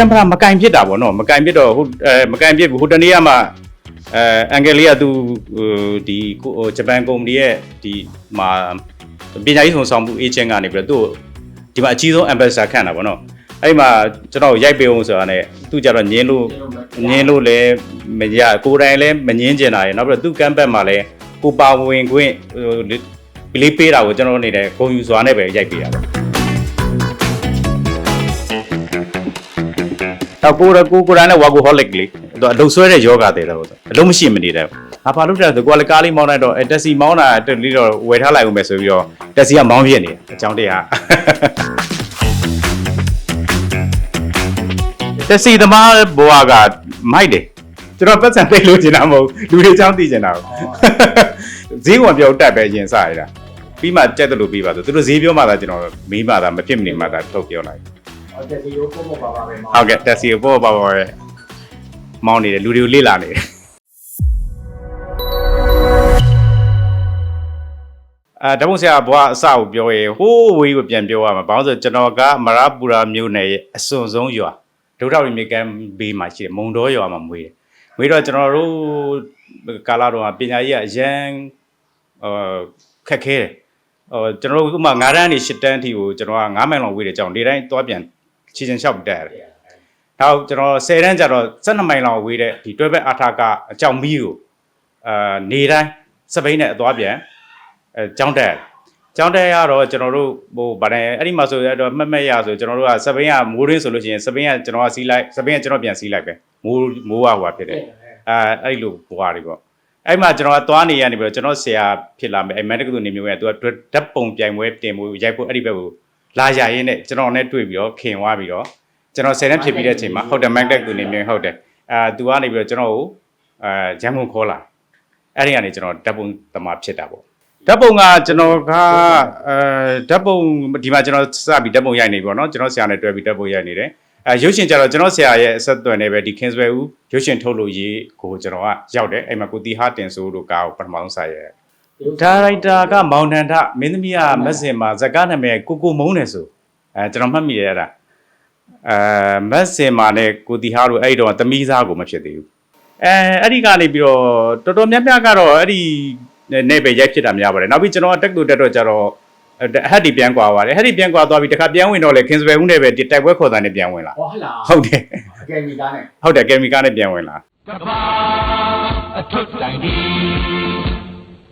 ကင်မရာမကင်ဖြစ်တာပေါ့နော်မကင်ဖြစ်တော့ဟိုအဲမကင်ဖြစ်ဘူးဟိုတနေ့ကမှအဲအန်ဂယ်လေးကသူဟိုဒီကိုဟိုဂျပန်ကုမ္ပဏီရဲ့ဒီမှာပညာရေးဆောင်ဆောင်မှုအေဂျင့်ကနေပြီးတော့သူ့ကိုဒီမှာအကြီးဆုံး ambassador ခန့်တာပေါ့နော်အဲ့ဒီမှာကျွန်တော်ရိုက်ပေးအောင်ဆိုတာနဲ့သူကြတော့ညင်းလို့ညင်းလို့လည်းမရကိုယ်တိုင်လည်းမငင်းကျင်တာရယ်နောက်ပြီးတော့သူ့ကမ်ပတ်မှာလည်းကိုပါဝင်ခွင့်ဟိုပလေးပေးတာကိုကျွန်တော်တို့အနေနဲ့ဂုဏ်ယူစွာနဲ့ပဲရိုက်ပေးတာပေါ့တော့ ကိုရကိုကိုရန်နဲ့ဝါကိုဟောလစ်လေးသူအလုံးဆွဲတဲ့ယောဂတဲ့တော့အလုံးမရှိမနေတယ်ငါဘာလို့လဲဆိုကိုကလည်းကားလေးမောင်းလိုက်တော့အဲတက်စီမောင်းတာတက်လေးတော့ဝယ်ထားလိုက်ဦးမယ်ဆိုပြီးတော့တက်စီကမောင်းပြစ်နေအကြောင်းတရားတက်စီသမားဘွားကမိုက်တယ်ကျွန်တော်ပတ်စံသိလို့ကျင်တာမဟုတ်လူတွေအကြောင်းသိကျင်တာကိုဈေးကွန်ပြောတက်ပဲရင်စရတာပြီးမှကြက်တယ်လို့ပြီးပါဆိုသူတို့ဈေးပြောမှသာကျွန်တော်မေးမှသာမဖြစ်မနေမှသာထုတ်ပြောလိုက်ဟု တ်တယ်ဒီလိုပို့ပို့ပါပါပဲမှာဟုတ်ကဲ့တက်စီကိုပေါ့ပါပါပဲမောင်းနေတယ်လူတွေကိုလေ့လာနေတယ်အဲဓမ္မဆရာဘွားအစကိုပြောရဲဟိုးဝေးကိုပြန်ပြောရမှာဘာလို့လဲဆိုတော့ကျွန်တော်ကမရပူရာမြို့နယ်ရဲ့အစွန်ဆုံးရွာဒုထောက်ရီမြေကန်ဘေးမှာရှိတယ်မုံတော်ရွာမှာမွေးတယ်မွေးတော့ကျွန်တော်တို့ကာလာတော့ပညာရေးကအရန်အာခက်ခဲတယ်ဟိုကျွန်တော်တို့ဥပမာ9တန်းနေ10တန်းအထိကိုကျွန်တော်က9မိုင်လောက်ဝေးတယ်ကြောင်းဒီတိုင်းသွားပြန် ချီချင်လျှောက်တက်ရတယ်။နောက်ကျွန်တော်10တန်းကျတော့12မိုင်လောက်ဝေးတဲ့ဒီတွဲဘက်အာထာကအကြောင်မီးကိုအာနေတိုင်းစပိန်နဲ့အသွားပြန်အဲကြောင်းတက်ရတယ်။ကြောင်းတက်ရတော့ကျွန်တော်တို့ဟိုဗာတယ်အဲ့ဒီမှာဆိုရတော့မှတ်မှတ်ရဆိုကျွန်တော်တို့ကစပိန်ကမိုးရင်းဆိုလို့ရှိရင်စပိန်ကကျွန်တော်ကစီးလိုက်စပိန်ကကျွန်တော်ပြန်စီးလိုက်ပဲမိုးမိုးကဟိုဟာဖြစ်တယ်။အဲအဲ့လိုဘွားတွေပေါ့အဲ့မှာကျွန်တော်ကသွားနေရနေပြီးတော့ကျွန်တော်ဆရာဖြစ်လာမယ်အဲ့မန်တက္ကသိုလ်နေမျိုးကသူကဓာတ်ပုံပြိုင်ပွဲတင်မှုရိုက်ဖို့အဲ့ဒီဘက်ကို လာရရင်းနဲ့ကျွန်တော်နဲ့တွေ့ပြီးတော့ခင်သွားပြီးတော့ကျွန်တော်ဆယ်တန်းဖြစ်ပြီးတဲ့အချိန်မှာဟုတ်တယ်မန်တက္ကသိုလ်နေမျိုးဟုတ်တယ်အာသူကနေပြီးတော့ကျွန်တော်ကိုအာဂျမ်မွန်ခေါ်လာအဲ့ဒီကနေကျွန်တော်ဓာတ်ပုံသမားဖြစ်တာပေါ့ဓာတ်ပုံကကျွန်တော်ကအဲဓာတ်ပုံဒီမှာကျွန်တော်စပြီးဓာတ်ပုံရိုက်နေပြီပေါ့နော်ကျွန်တော်ဆရာနဲ့တွေ့ပြီးဓာတ်ပုံရိုက်နေတယ်အဲရုပ်ရှင်ကြတော့ကျွန်တော်ဆရာရဲ့အဆက်အသွယ်နဲ့ပဲဒီ Kingsway ဦးရုပ်ရှင်ထုတ်လို့ရေးကိုကျွန်တော်ကရောက်တယ်အဲ့မှာကိုတီဟာတင်ဆိုးတို့ကားကိုပထမဆုံးစာရဲ ဒါရိုက်တာကမောင်နန္ဒမင်းသမီးကမက်စင်မှာဇကားနာမည်ကိုကိုမုံတယ်ဆိုအဲကျွန်တော်မှတ်မိရရတာအဲမက်စင်မှာနဲ့ကိုတီဟာတို့အဲ့ဒီတော့သမီးစားကိုမဖြစ်သေးဘူးအဲအဲ့ဒီကနေပြီးတော့တော်တော်များများကတော့အဲ့ဒီနဲ့ပဲရိုက်ဖြစ်တာများပါတယ်နောက်ပြီးကျွန်တော်ကတက်တူတက်တော့ကြတော့ဟက်ဒီပြန်ကွာပါတယ်ဟက်ဒီပြန်ကွာသွားပြီးတခါပြန်ဝင်တော့လေခင်စပယ်ဦးနဲ့ပဲတိုက်ပွဲခေါ်တာနဲ့ပြန်ဝင်လာဟောဟလာဟုတ်တယ်အကယ်မီကားနဲ့ဟုတ်တယ်ကယ်မီကာနဲ့ပြန်ဝင်လာကဘာအထွတ်တိုင်ဒီ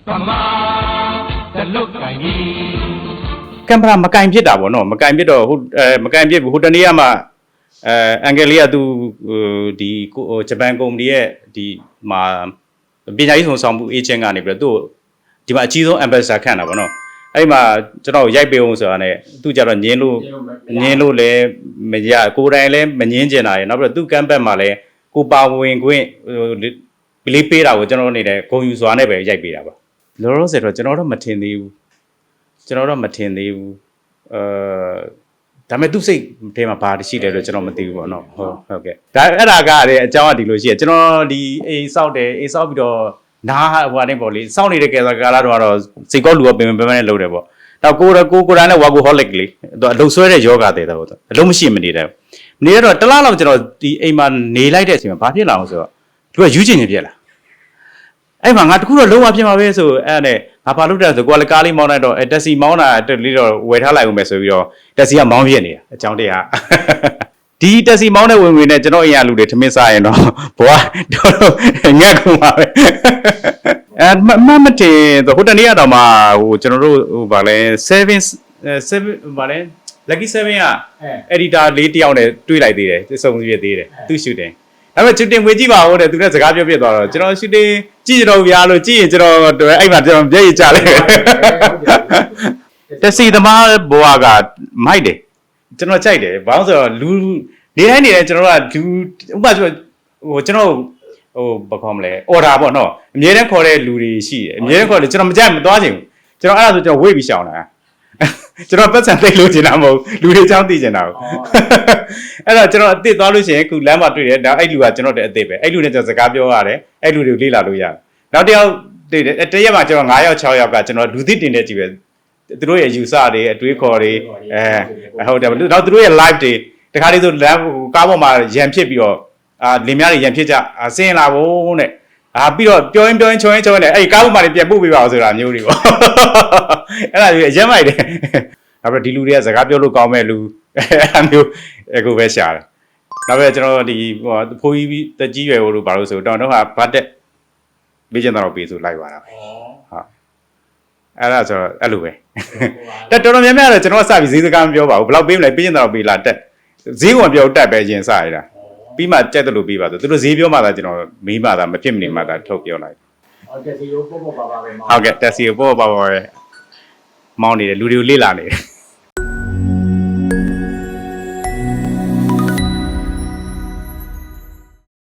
ပမာတလုတ်တိုင်ဒီကင်မရာမကင်ဖြစ်တာပေါ့နော်မကင်ဖြစ်တော့ဟိုအဲမကင်ဖြစ်ဘူးဟိုတနေ့ကမှအဲအန်ဂယ်လေးကသူဟိုဒီကိုဟိုဂျပန်ကုမ္ပဏီရဲ့ဒီမှာပညာရေးဆောင်ဆောင်မှုအေဂျင့်ကနေပြီးတော့သူ့ကိုဒီမှာအကြီးဆုံး ambassador ခန့်တာပေါ့နော်အဲ့ဒီမှာကျွန်တော်ရိုက်ပေးအောင်ဆိုတာနဲ့သူကြတော့ညင်းလို့ညင်းလို့လည်းမရကိုယ်တိုင်လည်းမငင်းကျင်တာရယ်နောက်ပြီးတော့သူ့ကမ်ပတ်မှာလည်းကိုပါဝင်ခွင့်ဟိုပလေးပေးတာကိုကျွန်တော်အနေနဲ့ဂုဏ်ယူစွာနဲ့ပဲရိုက်ပေးတာပါ လောလောဆယ်တော့ကျွန်တော်တော့မထင်သေးဘူးကျွန်တော်တော့မထင်သေးဘူးအဲဒါပေမဲ့သူ့စိတ်ထဲမှာဘာတရှိတယ်လို့ကျွန်တော်မသိဘူးပေါ့နော်ဟုတ်ဟုတ်ကဲ့ဒါအဲ့ဒါကလည်းအကြောင်းကဒီလိုရှိရကျွန်တော်ဒီအိမ်ဆောက်တယ်အိမ်ဆောက်ပြီးတော့နားဟိုကနေပေါ့လေစောင့်နေတဲ့ကဲစားကာလာတော့ကတော့စိတ်ကောလူကပင်ပင်ပန်းပန်းနဲ့လုပ်တယ်ပေါ့နောက်ကိုရကိုကိုရန်နဲ့ဝါကိုဟောလစ်လေးသူအလုံးဆွဲတဲ့ယောဂတဲ့တော့အလုံးမရှိမနေတယ်နေတော့တလားလောက်ကျွန်တော်ဒီအိမ်မှာနေလိုက်တဲ့အချိန်မှာဘာဖြစ်လာအောင်ဆိုတော့သူကယူချင်နေပြက်လာ အဲ့မှာငါတခုတော့လုံးဝပြင်ပါပဲဆိုအဲ့နဲ့ငါဘာလုပ်တယ်ဆိုကိုကလည်းကားလေးမောင်းလိုက်တော့အဲတက်စီမောင်းတာတက်လေးတော့ဝယ်ထားလိုက်ဦးမယ်ဆိုပြီးတော့တက်စီကမောင်းပြစ်နေတာအကြောင်းတရားဒီတက်စီမောင်းတဲ့ဝင်ဝင်နဲ့ကျွန်တော်အင်ရလူတွေထမင်းစားရင်တော့ဘွာတော့ငက်ကုန်ပါပဲအဲမမမတင်ဟိုတနေ့ကတော့မှဟိုကျွန်တော်တို့ဟိုဗာလဲ7 7ဗာလဲ lucky 7ကအဲ editor လေးတယောက်နဲ့တွေ့လိုက်သေးတယ်စုံပြည့်သေးတယ်သူ shooting ဒါပေမဲ့ shooting ဝင်ကြည့်ပါဦးတဲ့သူနဲ့စကားပြောပြသွားတော့ကျွန်တော် shooting ကြည့်ကြတော့ဗျာလို့ကြည့်ရင်ကျွန်တော်အဲ့မှာကျွန်တော်မျက်ရည်ကျလိုက်တက်စီသမားဘွားကမိုက်တယ်ကျွန်တော်ကြိုက်တယ်ဘာလို့ဆိုတော့လူနေတိုင်းနေတိုင်းကျွန်တော်ကလူဥပမာကျွန်တော်ဟိုကျွန်တော်ဟိုဘာခေါ်မလဲ order ပေါ့နော်အမြဲတမ်းခေါ်တဲ့လူတွေရှိတယ်အမြဲတမ်းခေါ်တယ်ကျွန်တော်မကြိုက်မသွားချင်ဘူးကျွန်တော်အဲ့ဒါဆိုကျွန်တော်ဝေ့ပြီးရှောင်တာ ကျွန်တော်ပတ်စံသိလို့ချင်တာမဟုတ်လူတွေအကြောင်းသိချင်တာဟုတ်အဲ့တော့ကျွန်တော်အစ်စ်သွားလို့ရှိရင်ခုလမ်းမှာတွေ့တယ်ဒါအဲ့လူကကျွန်တော်တဲ့အစ်စ်ပဲအဲ့လူနဲ့ကျွန်တော်စကားပြောရတယ်အဲ့လူတွေကိုလေ့လာလို့ရတယ်နောက်တစ်ယောက်တွေ့တယ်တရက်မှာကျွန်တော်9ယောက်6ယောက်ကကျွန်တော်လူသစ်တင်တဲ့ကြည့်ပဲသူတို့ရဲ့ user တွေအတွေးခေါ်တွေအဲဟုတ်တယ်နောက်သူတို့ရဲ့ live တွေတခါလေးဆိုလမ်းကားပေါ်မှာရံဖြစ်ပြီးတော့အာလင်များတွေရံဖြစ်ကြအာဆင်းလာဖို့တဲ့ အာပြီးတော့ပြောရင်ပြောရင်ချုံရင်ချုံရင်လည်းအဲ့ဒီကားပေါ်မှာလည်းပြန်ပို့ပေးပါအောင်ဆိုတာမျိုးတွေပေါ့အဲ့ဒါကြီးအရင်မိုက်တယ်နောက်ပြီးဒီလူတွေကစကားပြောလို့ကောင်းမဲ့လူအဲ့ဒါမျိုးအခုပဲရှာတယ်နောက်ပြီးကျွန်တော်ဒီဟိုဖိုးကြီးတက်ကြီးရွယ်ဟိုလိုဘာလို့ဆိုတော့တော့ဟာဘတ်တက်ဘေးကျင်တော့ပေးဆိုလိုက်ပါတာပဲဩအဲ့ဒါဆိုတော့အဲ့လိုပဲတက်တော်တော်များများတော့ကျွန်တော်ကစပြီးဈေးစကားမပြောပါဘူးဘယ်လောက်ပေးမလဲပေးရင်တော့ပေးလားတက်ဈေးကမပြောတက်ပဲရင်စရတာ ပြီးမှကြက်တယ်လို့ပေးပါဆိုသူတို့ဈေးပြောမှသာကျွန်တော်မေးမှသာမဖြစ်မနေမှသာထုတ်ပြောလိုက်ဟောတက်စီကိုပေါ့ပေါ့ပါပါပဲမှာဟုတ်ကဲ့တက်စီကိုပေါ့ပေါ့ပေါ့ပဲမောင်းနေတယ်လူတွေကိုလေ့လာနေတယ်